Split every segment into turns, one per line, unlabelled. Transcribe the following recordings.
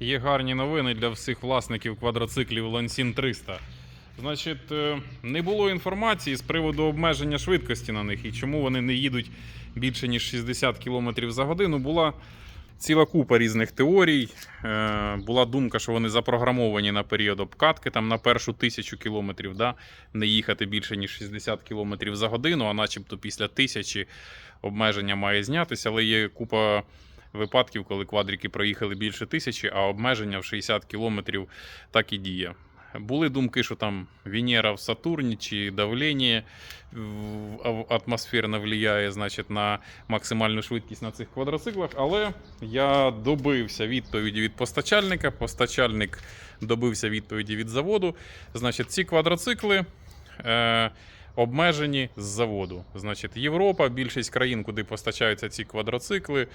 Є гарні новини для всіх власників квадроциклів Lansin 300. Значить, е, не було інформації з приводу обмеження швидкості на них і чому вони не їдуть більше ніж 60 км за годину. Була ціла купа різних теорій. Е, Була думка, що вони запрограмовані на період обкатки, там на першу тисячу кілометрів, да, не їхати більше ніж 60 км за годину, а начебто після тисячі обмеження має знятися, але є купа випадків, коли квадрики проїхали більше тисячі, а обмеження в 60 кілометрів так і діє. Були думки, що там Венера в Сатурні чи давлення в- в- атмосферне значить, на максимальну швидкість на цих квадроциклах. Але я добився відповіді від постачальника. Постачальник добився відповіді від заводу. Значить, ці квадроцикли. Е- Обмежені з заводу. Значить, Європа, більшість країн, куди постачаються ці квадроцикли,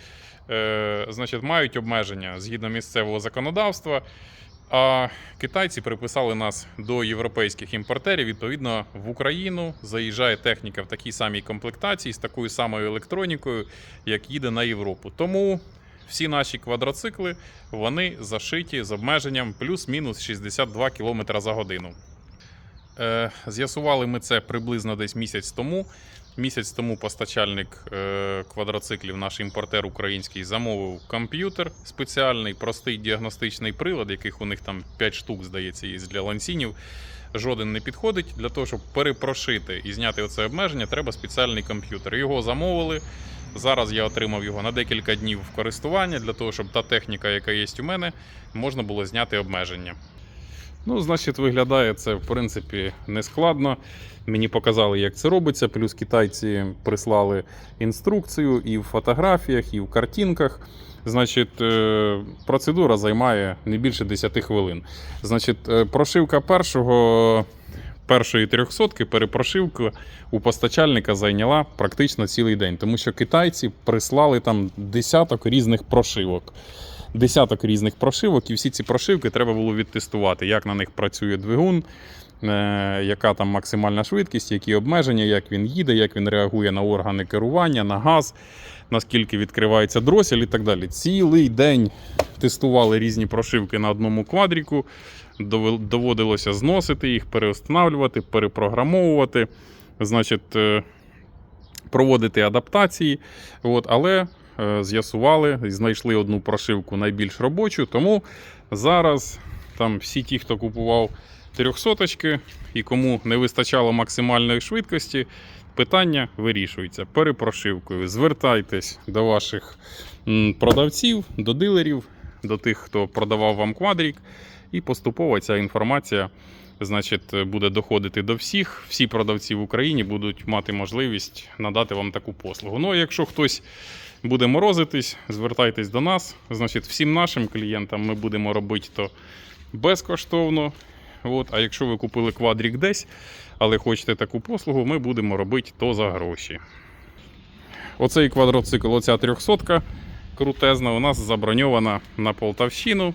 е, значить, мають обмеження згідно місцевого законодавства. А китайці приписали нас до європейських імпортерів. Відповідно, в Україну заїжджає техніка в такій самій комплектації з такою самою електронікою, як їде на Європу. Тому всі наші квадроцикли вони зашиті з обмеженням плюс-мінус 62 км за годину. Е, З'ясували ми це приблизно десь місяць тому. Місяць тому постачальник е, квадроциклів, наш імпортер український, замовив комп'ютер спеціальний, простий діагностичний прилад, яких у них там 5 штук, здається, є для лансінів. Жоден не підходить. Для того, щоб перепрошити і зняти оце обмеження, треба спеціальний комп'ютер. Його замовили. Зараз я отримав його на декілька днів в користування для того, щоб та техніка, яка є у мене, можна було зняти обмеження. Ну, значить, виглядає це, в принципі, нескладно. Мені показали, як це робиться. Плюс китайці прислали інструкцію і в фотографіях, і в картинках. Значить, е, процедура займає не більше 10 хвилин. Значить, е, прошивка першого. Першої трьохсотки перепрошивка у постачальника зайняла практично цілий день, тому що китайці прислали там десяток різних прошивок десяток різних прошивок, і всі ці прошивки треба було відтестувати, як на них працює двигун, е, яка там максимальна швидкість, які обмеження, як він їде, як він реагує на органи керування, на газ, наскільки відкривається дросель і так далі. Цілий день тестували різні прошивки на одному квадріку. Доводилося зносити їх, переустанавлювати, перепрограмовувати. Значить, е, проводити адаптації. От, але з'ясували і знайшли одну прошивку найбільш робочу. Тому зараз там всі ті, хто купував трьохсоточки і кому не вистачало максимальної швидкості, питання вирішується перепрошивкою. Звертайтесь до ваших продавців, до дилерів, до тих, хто продавав вам квадрік, і поступово ця інформація. Значить, буде доходити до всіх. Всі продавці в Україні будуть мати можливість надати вам таку послугу. Ну, а якщо хтось буде морозитись, звертайтесь до нас. Значить, всім нашим клієнтам ми будемо робити то безкоштовно. От, а якщо ви купили квадрік десь, але хочете таку послугу, ми будемо робити то за гроші. Оцей квадроцикл, оця 300 крутезна, у нас заброньована на Полтавщину.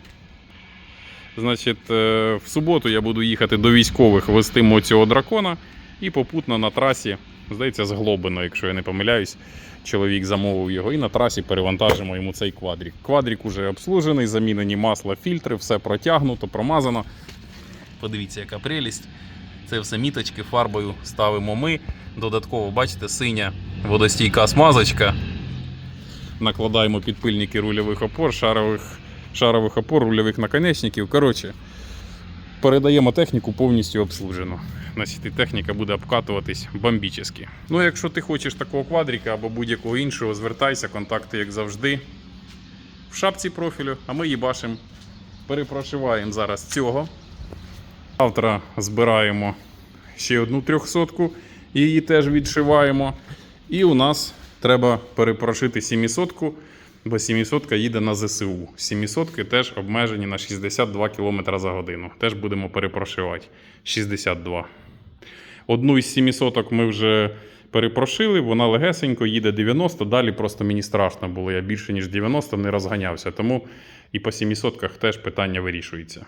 Значить, е, в суботу я буду їхати до військових вести цього дракона і попутно на трасі, здається, з Глобино, якщо я не помиляюсь, чоловік замовив його, і на трасі перевантажимо йому цей квадрік. Квадрік уже обслужений, замінені масла, фільтри, все протягнуто, промазано. Подивіться, яка прелість. Це все міточки фарбою ставимо ми. Додатково, бачите, синя водостійка смазочка. Накладаємо підпильники рульових опор, шарових шарових опор, рульових наконечників. Коротше, передаємо техніку повністю обслужену. І техніка буде обкатуватись бомбічно. Ну, якщо ти хочеш такого квадрика або будь-якого іншого, звертайся, контакти, як завжди, в шапці профілю, а ми їбашимо. Перепрошиваємо зараз цього. Завтра збираємо ще одну трьохсотку, її теж відшиваємо. І у нас треба перепрошити 700-ку, бо 700 їде на ЗСУ. 700 теж обмежені на 62 км за годину. Теж будемо перепрошивати 62. Одну із 700 ми вже перепрошили, вона легесенько їде 90, далі просто мені страшно було. Я більше ніж 90 не розганявся. Тому і по 700 теж питання вирішується.